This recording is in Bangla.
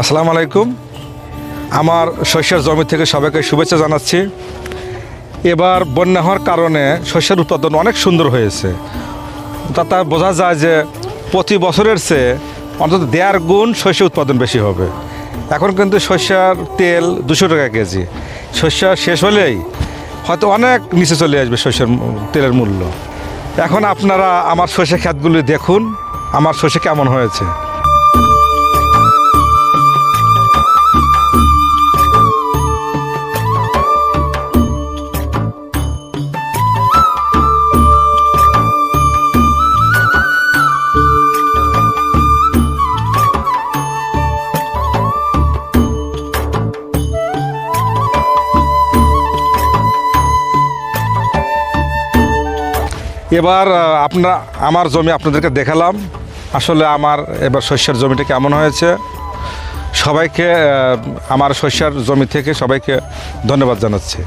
আসসালামু আলাইকুম। আমার শস্যের জমি থেকে সবাইকে শুভেচ্ছা জানাচ্ছি। এবার বন্যা হওয়ার কারণে শস্যের উৎপাদন অনেক সুন্দর হয়েছে। তাতে বোঝা যায় যে প্রতি বছরের চেয়ে অন্তত দেড় গুণ শস্য উৎপাদন বেশি হবে। এখন কিন্তু শস্যের তেল দুশো টাকা কেজি। শস্য শেষ হলেই হয়তো অনেক নিচে চলে আসবে শস্যের তেলের মূল্য। এখন আপনারা আমার শস্য খাতগুলি দেখুন। আমার শস্য কেমন হয়েছে। এবার আপনার, আমার জমি আপনাদেরকে দেখালাম। আসলে আমার এবার শস্যের জমিটা কেমন হয়েছে? সবাইকে আমার শস্যের জমি থেকে সবাইকে ধন্যবাদ জানাচ্ছি।